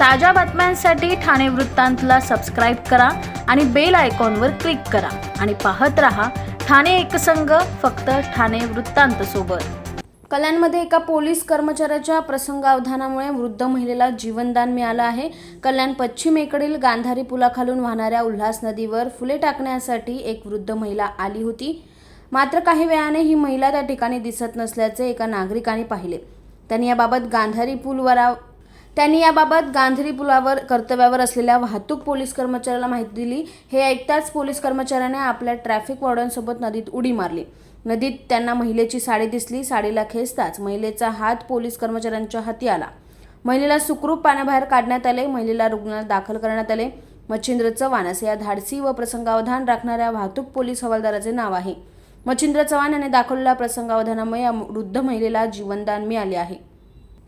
ताज्या बातम्यांसाठी ठाणे वृत्तांतला सबस्क्राईब करा आणि बेल आयकॉनवर क्लिक करा. आणि पाहत रहा ठाणे एकसंघ फक्त ठाणे वृत्तांत सोबत. कल्याणमध्ये एका पोलीस कर्मचाऱ्याच्या प्रसंगावधानामुळे वृद्ध महिलेला जीवनदान मिळालं आहे. कल्याण पश्चिमेकडील गांधारी पुलाखालून वाहणाऱ्या उल्हास नदीवर फुले टाकण्यासाठी एक वृद्ध महिला आली होती. मात्र काही वेळाने ही महिला त्या ठिकाणी दिसत नसल्याचे एका नागरिकाने पाहिले. त्यांनी याबाबत गांधारी पुलवरा त्यांनी याबाबत गांधरी पुलावर कर्तव्यावर असलेल्या वाहतूक पोलीस कर्मचाऱ्याला माहिती दिली. हे ऐकताच पोलीस कर्मचाऱ्याने आपल्या ट्रॅफिक वॉर्डनसोबत नदीत उडी मारली. नदीत त्यांना महिलेची साडी दिसली. साडीला खेचताच महिलेचा हात पोलीस कर्मचाऱ्यांच्या हाती आला. महिलेला सुखरूप पाण्याबाहेर काढण्यात आले. महिलेला रुग्णालयात दाखल करण्यात आले. मच्छिंद्र चव्हाण असे या धाडसी व प्रसंगावधान राखणाऱ्या वाहतूक पोलीस हवालदाराचे नाव आहे. मच्छिंद्र चव्हाण यांनी दाखवलेल्या प्रसंगावधानामुळे या वृद्ध महिलेला जीवनदान मिळाले आहे.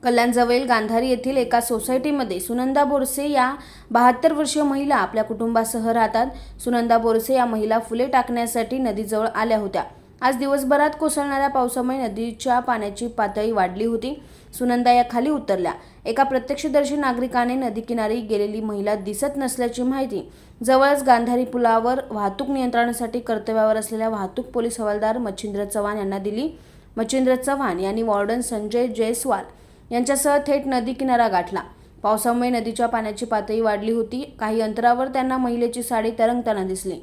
कल्याणजवळील गांधारी येथील एका सोसायटीमध्ये सुनंदा बोरसे या बहात्तर वर्षीय महिला आपल्या कुटुंबासह राहतात. सुनंदा बोरसे या महिला फुले टाकण्यासाठी नदीजवळ आल्या होत्या. आज दिवसभरात कोसळणाऱ्या पावसामुळे नदीच्या पाण्याची पातळी वाढली होती. सुनंदा या खाली उतरल्या. एका प्रत्यक्षदर्शी नागरिकाने नदीकिनारी गेलेली महिला दिसत नसल्याची माहिती जवळच गांधारी पुलावर वाहतूक नियंत्रणासाठी कर्तव्यावर असलेल्या वाहतूक पोलीस हवालदार मच्छिंद्र चव्हाण यांना दिली. मच्छिंद्र चव्हाण यांनी वॉर्डन संजय जयस्वाल यांच्यासह थेट नदी किनारा गाठला. पावसामुळे नदीच्या पाण्याची पातळी वाढली होती. काही अंतरावर त्यांना महिलेची साडी तरंगताना दिसली.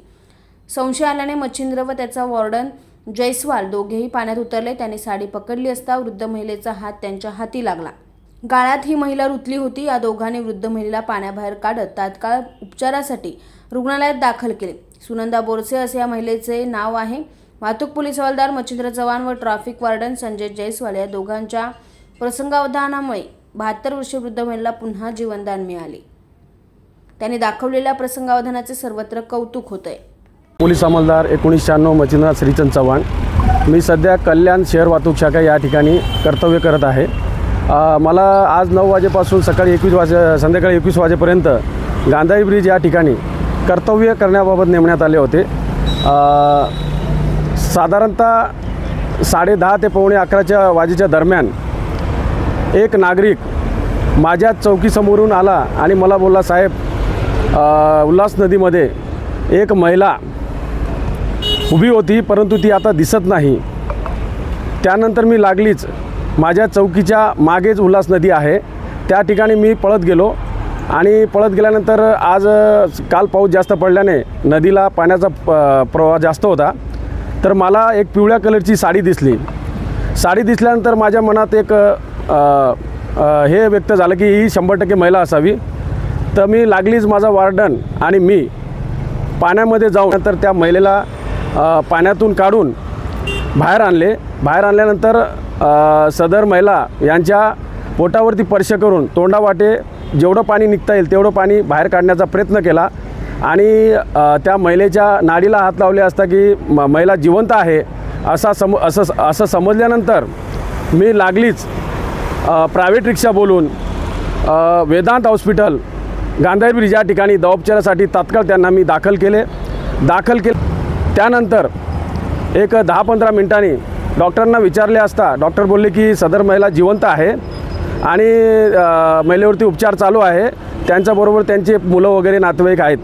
संशय आल्याने मच्छिंद्र व त्याचा वॉर्डन जयस्वाल दोघेही पाण्यात उतरले. त्यांनी साडी पकडली असता वृद्ध महिलेचा हात त्यांच्या हाती लागला. गाळात ही महिला रुतली होती. या दोघांनी वृद्ध महिलेला पाण्याबाहेर काढत तात्काळ उपचारासाठी रुग्णालयात दाखल केले. सुनंदा बोरसे असे या महिलेचे नाव आहे. वाहतूक पोलीस हवालदार मच्छिंद्र चव्हाण व ट्रॅफिक वार्डन संजय जयस्वाल या दोघांच्या प्रसंगावधानामुळे बहात्तर वर्ष वृद्ध महिलेला पुन्हा जीवनदान मिळाले. त्याने दाखवलेल्या प्रसंगावधानाचे सर्वत्र कौतुक होत आहे पोलीस अंमलदार एकोणीस शहाण्णव मच्छिंद्रनाथ श्रीचंद चव्हाण. मी सध्या कल्याण शहर वाहतूक शाखा या ठिकाणी कर्तव्य करत आहे. मला आज नऊ वाजेपासून सकाळी एकवीस वाजे संध्याकाळी एकवीस वाजेपर्यंत गांधारी ब्रिज या ठिकाणी कर्तव्य करण्याबाबत नेमण्यात आले होते. साधारणतः साडे दहा ते पावणे अकराच्या वाजेच्या दरम्यान एक नागरिक माझ्या चौकीसमोरून आला आणि मला बोलला साहेब उल्हास नदीमध्ये एक महिला उभी होती परंतु ती आता दिसत नाही. त्यानंतर मी लागलीच. माझ्या चौकीच्या मागेच उल्हास नदी आहे. त्या ठिकाणी मी पळत गेलो आणि पळत गेल्यानंतर आज काल पाऊस जास्त पडल्याने नदीला पाण्याचा प- प्रवाह जास्त होता. तर मला एक पिवळ्या कलरची साडी दिसली. साडी दिसल्यानंतर माझ्या मनात एक हे व्यक्त झालं की ही शंभर टक्के महिला असावी. तर मी लागलीच माझा वार्डन आणि मी पाण्यामध्ये जाऊन तर त्या महिलेला पाण्यातून काढून बाहेर आणले. बाहेर आणल्यानंतर सदर महिला यांच्या पोटावरती स्पर्श करून तोंडावाटे जेवढं पाणी निघता येईल तेवढं पाणी बाहेर काढण्याचा प्रयत्न केला. आणि त्या महिलेच्या नाडीला हात लावले असता की म महिला जिवंत आहे. असा सम असं असं समजल्यानंतर मी लागलीच प्रायव्हेट रिक्षा बोलून वेदांत हॉस्पिटल गांधारी ब्रिज या ठिकाणी दवापचारासाठी तात्काळ त्यांना मी दाखल केले. दाखल केले. त्यानंतर एक दहा पंधरा मिनिटांनी डॉक्टरांना विचारले असता डॉक्टर बोलले की सदर महिला जिवंत आहे आणि महिलेवरती उपचार चालू आहे. त्यांच्याबरोबर त्यांचे मुलं वगैरे नातेवाईक आहेत.